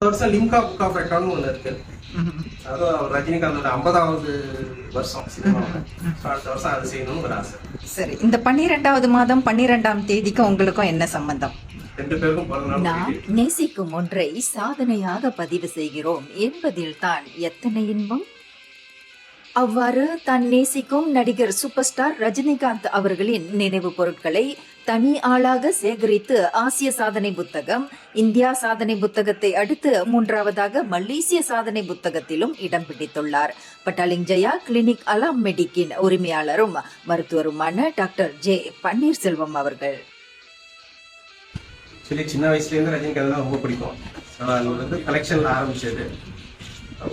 இந்த வருஷம் Limca book of ரெக்கார்ட்னு ஒன்று இருக்கு. அதுவும் ரஜினிகாந்தோட ஐம்பதாவது வருஷம் அடுத்த வருஷம் அது செய்யணும்னு ஒரு ஆசை. சரி இந்த பன்னிரெண்டாவது மாதம் பன்னிரெண்டாம் தேதிக்கும் உங்களுக்கும் என்ன சம்பந்தம்? நாம் குறிக்குது. நேசிக்கும் ஒன்றை சாதனையாக பதிவு செய்கிறோம். என்பதில் தான் எத்தனை இன்பம்? அவ்வாறு தான் நேசிக்கும் நடிகர் சூப்பர் ஸ்டார் ரஜினிகாந்த் அவர்களின் நினைவு பொருட்களை தனி ஆளாக சேகரித்து ஆசிய சாதனை புத்தகம் இந்தியா சாதனை புத்தகத்தை அடுத்து மூன்றாவதாக மலேசிய சாதனை புத்தகத்திலும் இடம் பிடித்துள்ளார். பட்டாலிங் ஜெயா கிளினிக் அலாம் மெடிக்கின் உரிமையாளரும் மருத்துவருமான டாக்டர் ஜே பன்னீர்செல்வம் அவர்கள். சின்ன வயசுலேருந்து ரஜினிகாந்த் ரொம்ப பிடிக்கும். ஸோ அது வந்து கலெக்ஷனில் ஆரம்பிச்சது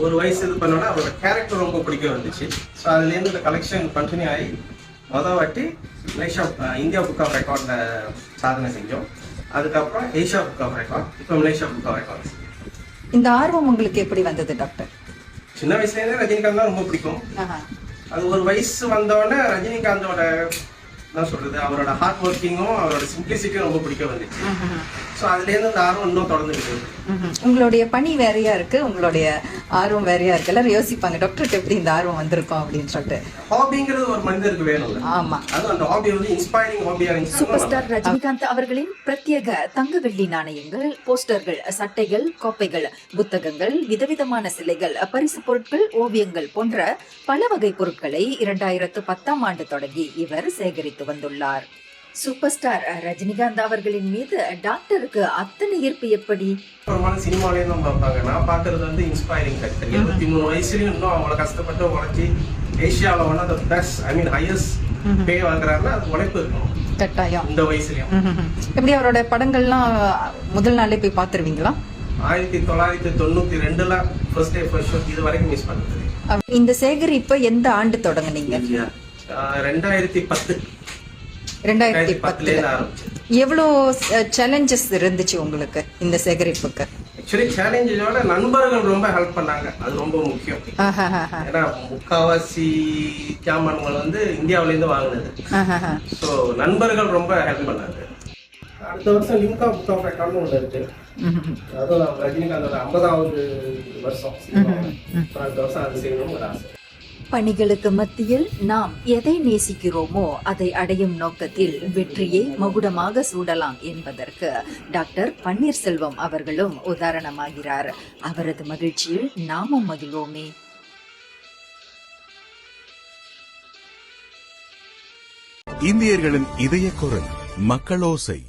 ஒரு வயசு இது பண்ணோன்னா அவரோட கேரக்டர் ரொம்ப பிடிக்க வந்துச்சு. ஸோ அதுலேருந்து இந்த கலெக்ஷன் கண்டினியூ ஆகி மொதல் வாட்டி மலேசியா இந்தியா புக் ஆஃப் ரெக்கார்டில் சாதனை செஞ்சோம். அதுக்கப்புறம் ஏஷியா புக் ஆஃப் ரெக்கார்ட் இப்போ மலேசியா புக் ஆஃப் ரெக்கார்ட் இந்த ஆர்வம் உங்களுக்கு எப்படி வந்தது டாக்டர் சின்ன வயசுலேருந்தே ரஜினிகாந்த் தான் ரொம்ப பிடிக்கும். அது ஒரு வயசு வந்தோடனே ரஜினிகாந்தோட என்ன சொல்றது. அவரோட ஹார்ட் ஒர்க்கிங்கும் அவரோட சிம்பிளிசிட்டியும் ரொம்ப பிடிக்க வந்துச்சு. ஸோ அதுலேருந்து இந்த ஆர்வம் இன்னும் ம்ஹும். உங்களுடைய பணி வேறையா இருக்கு? உங்களுடைய ஆர்வம் வேறையா இருக்கு? எல்லாரும் யோசிப்பாங்க டாக்டருக்கு எப்படி இந்த ஆர்வம் வந்திருக்கும்? அப்படின்னு சொல்லிட்டு. ஹாபிங்கிறது ஒரு மனிதருக்கு வேணும்ல ஆமா. அதுவும் அந்த ஹாபி வந்து இன்ஸ்பைரிங் ஹாபியா சூப்பர் ஸ்டார் ரஜினிகாந்த் அவர்களின் பிரத்யேக தங்க வெள்ளி நாணயங்கள் போஸ்டர்கள் சட்டைகள் கோப்பைகள் புத்தகங்கள் விதவிதமான சிலைகள் பரிசு பொருட்கள் ஓவியங்கள் போன்ற பல வகை பொருட்களை இரண்டாயிரத்து பத்தாம் ஆண்டு தொடங்கி இவர் சேகரித்து வந்துள்ளார் சூப்பர் ஸ்டார் ரஜினிகாந்த் அவர்களின் மீது டாக்டருக்கு அத்தனை ஈர்ப்பு எப்படி? அப்புறமான சினிமாலேயும் தான் பார்ப்பாங்க. நான் பார்க்கறது வந்து இன்ஸ்பைரிங் ஃபேக்டர் இருபத்தி மூணு வயசுலயும் இன்னும் அவங்கள கஷ்டப்பட்டு உழைச்சி ஏஷியாவில் one of the best I mean highest pay வாங்குறாருன்னா அது உழைப்பு இருக்கணும் கட்டாயம். இந்த வயசுலயும். எப்படி அவரோட படங்கள்லாம் முதல் நாளே போய் பார்த்துருவீங்களா? ஆயிரத்தி தொள்ளாயிரத்தி தொண்ணூத்தி ரெண்டுல ஃபர்ஸ்ட் டே ஃபர்ஸ்ட் ஷோ இது வரைக்கும் மிஸ் பண்ணது. இந்த சேகரிப்பை எந்த ஆண்டு தொடங்குனீங்க? ரெண்டாயிரத்தி பத்து. ரெண்டாயிரத்தி பத்துல. எவ்வளோ சேலஞ்சஸ் இருந்துச்சு உங்களுக்கு இந்த சேகரிப்புக்கு? ஆக்சுவலி சேலஞ்சோட நண்பர்கள் ரொம்ப ஹெல்ப் பண்ணாங்க. அது ரொம்ப முக்கியம். ஏன்னா முக்காவாசி ஜாமான்கள் வந்து இந்தியாவுல இருந்து வாங்கினது. ஸோ நண்பர்கள் ரொம்ப ஹெல்ப் பண்ணாங்க. அடுத்த வருஷம் லிம்கா புக் ஆஃப் ரெக்கார்ட்னு ஒன்று இருக்கு. அதுவும் ரஜினிகாந்தோட ஐம்பதாவது வருஷம். அடுத்த வருஷம் அது செய்யணும்னு ஒரு ஆசை. பணிகளுக்கு மத்தியில் நாம் எதை நேசிக்கிறோமோ அதை அடையும் நோக்கத்தில் வெற்றியை மகுடமாக சூடலாம் என்பதற்கு டாக்டர் பன்னீர்செல்வம் அவர்களும் உதாரணமாகிறார். அவரது மகிழ்ச்சியில் நாமும் மகிழ்வோமே. இந்தியர்களின் இதய குரல் மக்களோசை.